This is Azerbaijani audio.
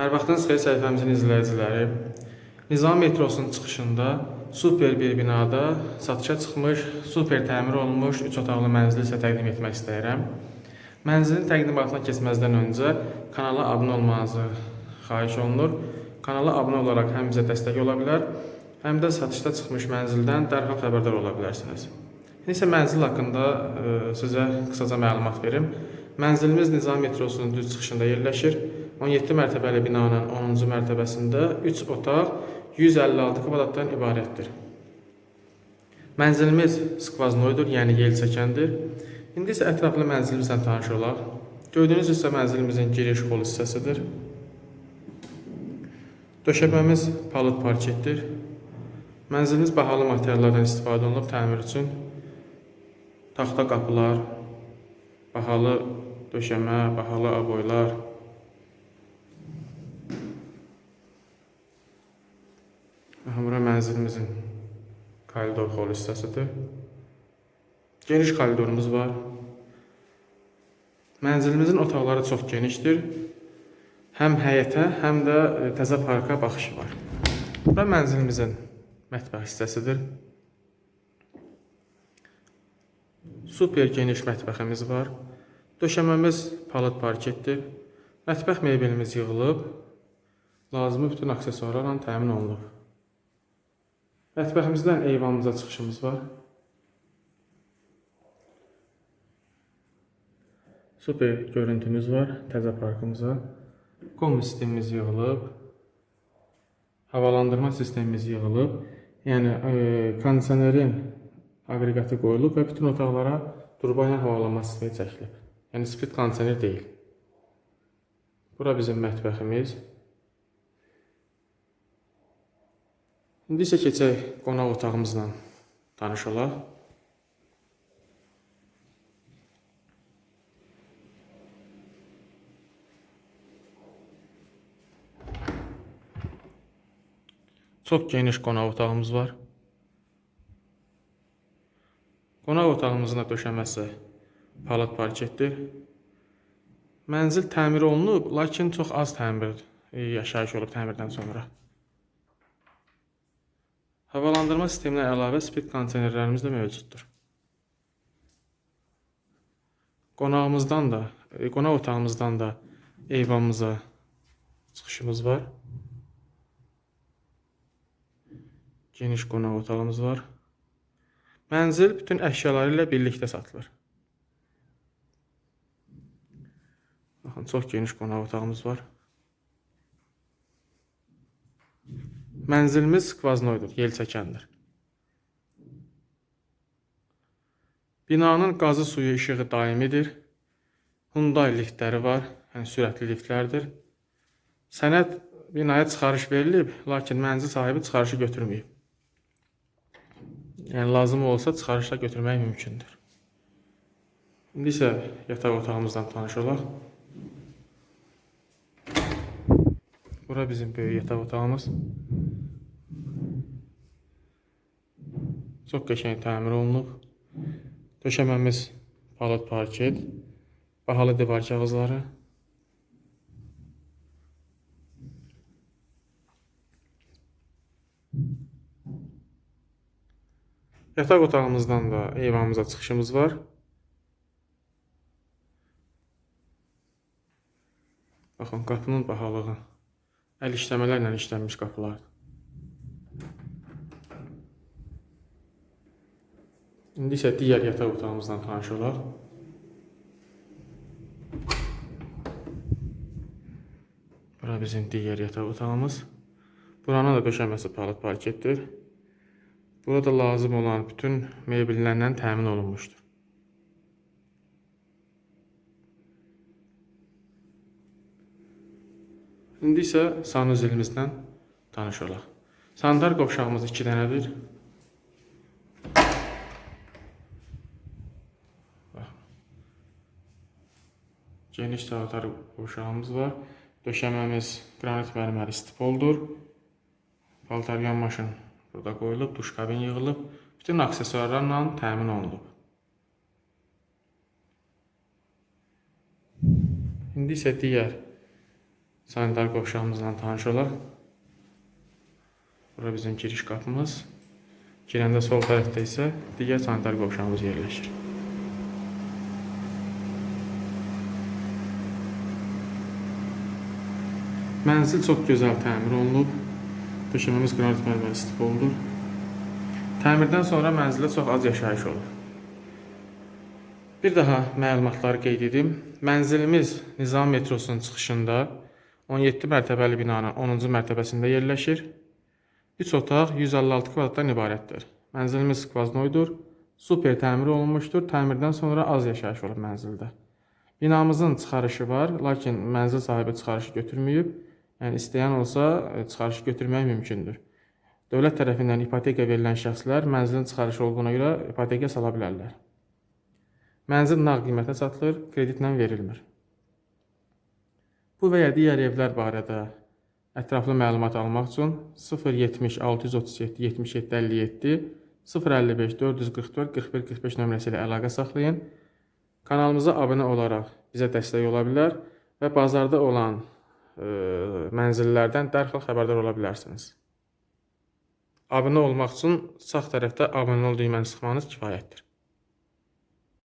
Hər vaxtınız xeyir səhifəmizin izləyiciləri. Nizam metrosunun çıxışında super bir binada satışa çıxmış, super təmir olunmuş 3 otaqlı mənzili sizə təqdim etmək istəyirəm. Mənzilin təqdimatına keçməzdən öncə kanala abunə olmanızı xahiş olunur. Kanala abunə olaraq həm bizə dəstək ola bilər, həm də satışda çıxmış mənzildən dərhal xəbərdar ola bilərsiniz. İndi isə mənzil haqqında e, sizə qısaca məlumat verim. Mənzilimiz Nizam metrosunun düz çıxışında yerləşir. 17 mərtəbəli binanın 10-cu mərtəbəsində 3 otaq 156 kvadratdan ibarətdir. Mənzilimiz skvaznoydur, yəni yel çəkəndir. İndi isə ətraflı mənzilimizlə tanış olaq. Gördüyünüz isə mənzilimizin giriş hol hissəsidir. Döşəməmiz palıd parketdir. Mənzilimiz bahalı materiallardan istifadə olunub təmir üçün. Taxta qapılar, bahalı döşəmə, bahalı aboylar. Aha, Bura mənzilimizin koridor hol hissəsidir. Geniş koridorumuz var. Mənzilimizin otaqları çox genişdir. Həm həyətə, həm də e, təzə parka baxışı var. Bura mənzilimizin mətbəx hissəsidir. Super geniş mətbəximiz var. Döşəməmiz palıd parketdir. Mətbəx mebelimiz yığılıb. Lazımi bütün aksesuarlarla təmin olunub. Mətbəximizdən eyvanımıza çıxışımız var. Super görüntümüz var təzə parkımıza. Qom sistemimiz yığılıb. Havalandırma sistemimiz yığılıb. Yəni e, kondisionerin aqreqatı qoyulub və bütün otaqlara turbo ilə havalanma sistemi çəkilib. Yəni split kondisioner deyil. Bura bizim mətbəximiz. İndi isə keçək qonaq otağımızla tanış olaq. Çox geniş qonaq otağımız var. Qonaq otağımızın da döşəməsi palıd parketdir. Mənzil təmir olunub, lakin çox az təmir e, yaşayış olub təmirdən sonra. Havalandırma sisteminə əlavə split kondisionerlərimiz də mövcuddur. Qonağımızdan da, e, qonaq otağımızdan da eyvanımıza çıxışımız var. Geniş qonaq otağımız var. Mənzil bütün əşyaları ilə birlikdə satılır. Baxın, çox geniş qonaq otağımız var. Mənzilimiz skvaznoydur, yel çəkəndir. Binanın qazı suyu işığı daimidir. Hyundai liftləri var, yəni sürətli liftlərdir. Sənəd binaya çıxarış verilib, lakin mənzil sahibi çıxarışı götürməyib. Yəni lazım olsa çıxarışla götürmək mümkündür. İndi isə yataq otağımızdan tanış olaq. Bura bizim böyük yataq otağımız. Çox qəşəng təmir olunub. Döşəməmiz palıd parket, bahalı divar kağızları. Yataq otağımızdan da eyvanımıza çıxışımız var. Baxın, qapının bahalığı. Əl işləmələrlə işlənmiş qapılardır. İndi isə digər yataq otağımızdan tanış olaq. Bura bizim digər yataq otağımız. Buranın da döşəməsi palıd parketdir. Burada lazım olan bütün mebellərlə təmin olunmuşdur. İndi isə sanuzelimizdən tanış olaq. Sanitar qovşağımız 2 dənədir. Geniş sanitar qovşağımız var. Döşəməmiz qranit mərməri stipoldur. Paltaryan maşın burada qoyulub, duş kabin yığılıb. Bütün aksesuarlarla təmin olunub. İndi isə digər sanitar qovşağımızla tanış olaq. Bura bizim giriş qapımız. Girəndə sol tərəfdə isə digər sanitar qovşağımız yerləşir. Mənzil çox gözəl təmir olunub. Döşəməmiz qranit mərmər istifadə Təmirdən sonra mənzildə çox az yaşayış olur. Bir daha məlumatları qeyd edim. Mənzilimiz Nizam metrosunun çıxışında 17 mərtəbəli binanın 10-cu mərtəbəsində yerləşir. 3 otaq 156 kvadratdan ibarətdir. Mənzilimiz skvaznoydur. Super təmir olunmuşdur. Təmirdən sonra az yaşayış olub mənzildə. Binamızın çıxarışı var, lakin mənzil sahibi çıxarışı götürməyib. Yəni istəyən olsa e, çıxarışı götürmək mümkündür. Dövlət tərəfindən ipoteka verilən şəxslər mənzilin çıxarışı olduğuna görə ipoteka sala bilərlər. Mənzil nağd qiymətə satılır, kreditlə verilmir. Bu və ya digər evlər barədə ətraflı məlumat almaq üçün 070 637 77 57 055 444 41 45 nömrəsi ilə əlaqə saxlayın. Kanalımıza abunə olaraq bizə dəstək ola bilər və bazarda olan mənzillərdən dərhal xəbərdar ola bilərsiniz. Abunə olmaq üçün sağ tərəfdə abunə ol düyməni sıxmanız kifayətdir.